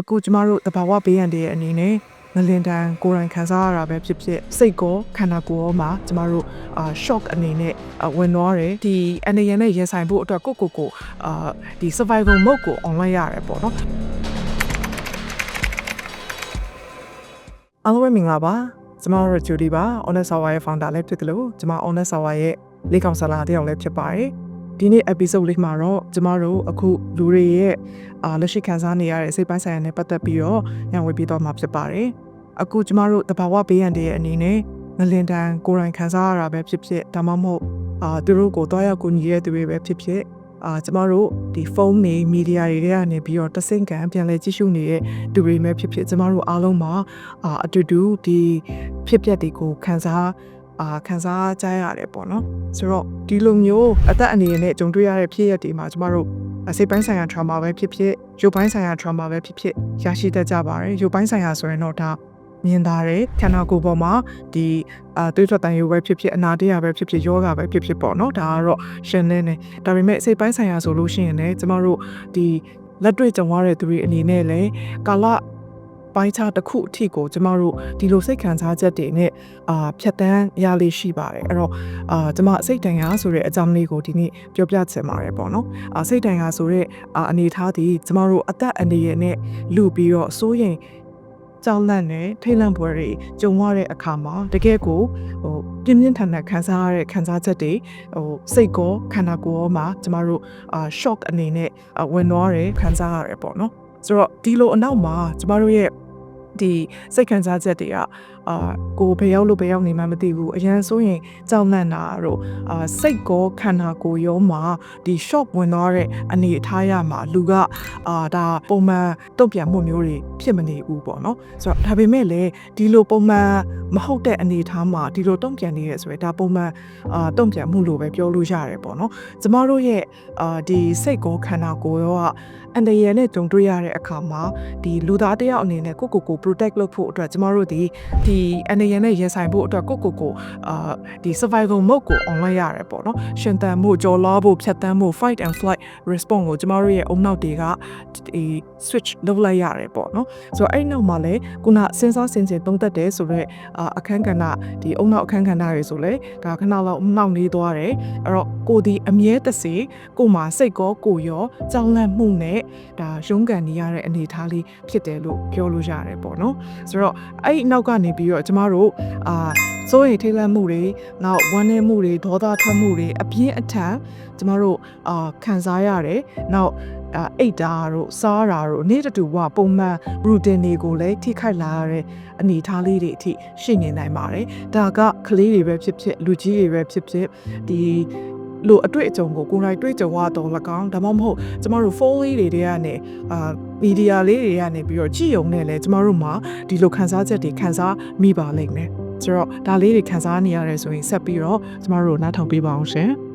အခုကျမတို့တဘာဝဘေးရန်တွေရဲ့အနေနဲ့ငလင်တန်ကိုယ်တိုင်ခံစားရတာပဲဖြစ်ဖြစ်စိတ်ကောခန္ဓာကိုယ်ရောမှာကျမတို့အာ shock အနေနဲ့အာဝင်သွားတယ်ဒီအနေရနဲ့ရင်ဆိုင်ဖို့အတွက်ကိုယ့်ကိုယ်ကိုအာဒီ survival mode ကို online ရတယ်ပေါ့နော်အားလုံးပဲမင်္ဂလာပါကျမတို့ဂျူဒီပါ honest hour ရဲ့ founder လည်းဖြစ်တယ်လို့ကျမ honest hour ရဲ့လေးကောင်ဆလာတယောက်လည်းဖြစ်ပါတယ် ဒီနေ့ episode လေးမှာတော့ကျမတို့အခုလူတွေရဲ့အာလက်ရှိခံစားနေရတဲ့စိတ်ပိုင်းဆိုင်ရာနဲ့ပတ်သက်ပြီးတော့ညံဝေပြီးတော့မှာဖြစ်ပါတယ်အခုကျမတို့တဘာဝဘေးရန်တွေရဲ့အနေနဲ့ငလင်တန်ကိုယ်တိုင်ခံစားရတာပဲဖြစ်ဖြစ်ဒါမှမဟုတ်အာသူတို့ကိုတွားရောက်ကူညီရတဲ့သူတွေပဲဖြစ်ဖြစ်အာကျမတို့ဒီဖုန်းတွေမီဒီယာတွေထဲကနေပြီးတော့တဆင့်ကံပြန်လဲကြည့်ရှုနေတဲ့သူတွေပဲဖြစ်ဖြစ်ကျမတို့အားလုံးမှာအာအတူတူဒီဖြစ်ပျက်တွေကိုခံစား အာခံစားကြရတယ်ပေါ့နော်ဆိုတော့ဒီလိုမျိုးအသက်အနေနဲ့ကြုံတွေ့ရတဲ့ဖြစ်ရပ်တွေမှာကျမတို့အစိတ်ပိုင်းဆိုင်ရာ trauma ပဲဖြစ်ဖြစ်ရုပ်ပိုင်းဆိုင်ရာ trauma ပဲဖြစ်ဖြစ်ရရှိတတ်ကြပါတယ်ရုပ်ပိုင်းဆိုင်ရာဆိုရင်တော့ဒါမြင်တာတယ်ခန္ဓာကိုယ်ပေါ်မှာဒီအာတွေးထွက်တန်ရုပ်ပဲဖြစ်ဖြစ်အနာတရားပဲဖြစ်ဖြစ်ယောဂပဲဖြစ်ဖြစ်ပေါ့နော်ဒါကတော့ရှင်နေနေဒါပေမဲ့အစိတ်ပိုင်းဆိုင်ရာဆိုလို့ရှိရင်လည်းကျမတို့ဒီလက်တွေ့ကြုံရတဲ့သူတွေအနေနဲ့လည်းကာလ ပိုင်းခြားတစ်ခုအထိကိုကျမတို့ဒီလိုစိတ်ခံစားချက်တွေနဲ့အာဖြတ်တန်းရလေးရှိပါတယ်အဲ့တော့အာကျမစိတ်တန်ရာဆိုတဲ့အကြောင်းလေးကိုဒီနေ့ပြောပြချင်ပါတယ်ပေါ့နော်အာစိတ်တန်ရာဆိုတဲ့အာအနေအထားဒီကျမတို့အသက်အနေရနဲ့လူပြီးတော့စိုးရင်ကြောက်လန့်နဲ့ထိတ်လန့်ပွဲတွေကြုံရတဲ့အခါမှာတကယ်ကိုဟိုပြင်းပြင်းထန်ထန်ခံစားရတဲ့ခံစားချက်တွေဟိုစိတ်ကောခန္ဓာကိုယ်ရောမှာကျမတို့အာ shock အနေနဲ့အာဝင်သွားတယ်ခံစားရတယ်ပေါ့နော်ဆိုတော့ဒီလိုအနောက်မှာကျမတို့ရဲ့ ဒီစိတ်ခံစားချက်တွေက အာကိုဘယ်ရောက်လို့ဘယ်ရောက်နေမှမသိဘူးအရန်ဆိုရင်ကြောက်လန့်တာတို့အာစိတ်ကောခန္ဓာကိုယ်ရောမှာဒီ shock ဝင်သွားတဲ့အနေအထားရမှာလူကအာဒါပုံမှန်တုံ့ပြန်မှုမျိုးတွေဖြစ်မနေဘူးပေါ့နော်ဆိုတော့ဒါပေမဲ့လည်းဒီလိုပုံမှန်မဟုတ်တဲ့အနေအထားမှာဒီလိုတုံ့ပြန်နေရဆိုရင်ဒါပုံမှန်အာတုံ့ပြန်မှုလို့ပဲပြောလို့ရတယ်ပေါ့နော်ကျမတို့ရဲ့အာဒီစိတ်ကောခန္ဓာကိုယ်ရောကအန်တရယ်နဲ့ကြုံတွေ့ရတဲ့အခါမှာဒီလူသားတစ်ယောက်အနေနဲ့ကိုယ့်ကိုယ်ကို protect လုပ်ဖို့အတွက်ကျမတို့ဒီဒီအန်တရယ်နဲ့ရင်ဆိုင်ဖို့အတွက်ကိုယ့်ကိုယ်ကိုအာဒီ survival mode ကို online ရတယ်ပေါ့နော်ရှင်သန်မှုကြော်လွှားဖို့ဖြတ်တန်းမှု fight and flight response ကိုကျမတို့ရဲ့အုံနောက်တွေကဒီ switch လုပ်လိုက်ရတယ်ပေါ့နော်ဆိုတော့အဲ့ဒီနောက်မှာလည်းခုနစဉ်းစားဆင်ခြင်သုံးသပ်တယ်ဆိုတော့အာအခန်းကဏ္ဍဒီအုံနောက်အခန်းကဏ္ဍတွေဆိုလဲဒါခဏလောက်နှောင့်နေသွားတယ်အဲ့တော့ကိုဒီအမြဲတစေကိုမှစိတ်ကောကိုရောကြောက်လန့်မှုနဲ့ဒါရုန်းကန်နေရတဲ့အနေအထားလေးဖြစ်တယ်လို့ပြောလို့ရတယ်ပေါ့နော်ဆိုတော့အဲ့ဒီနောက်ကနေပြီးတော့ကျမတို့အာစိုးရိမ်ထိတ်လန့်မှုတွေနောက်ဝမ်းနည်းမှုတွေဒေါသထွက်မှုတွေအပြင်းအထန်ကျမတို့အာခံစားရတယ်နောက်အာအိတ်တာတို့စားတာတို့နေ့တတူကပုံမှန် routine တွေကိုလည်းထိခိုက်လာရတဲ့အနေအထားလေးတွေအထိရှိနေနိုင်ပါတယ်ဒါကကလေးတွေပဲဖြစ်ဖြစ်လူကြီးတွေပဲဖြစ်ဖြစ်ဒီ လို့အတွေ့အကြုံကိုကိုယ်တိုင်တွေ့ကြုံရတော့၎င်းဒါမှမဟုတ်ကျမတို့ phone လေးတွေတွေကနေအာမီဒီယာလေးတွေကနေပြီးတော့ကြည့်ုံနဲ့လဲကျမတို့မှာဒီလိုခန်းစားချက်တွေခန်းစားမိပါလိမ့်မယ်ဆိုတော့ဒါလေးတွေခန်းစားနေရတယ်ဆိုရင်ဆက်ပြီးတော့ကျမတို့နားထောင်ပေးပါအောင်ရှင်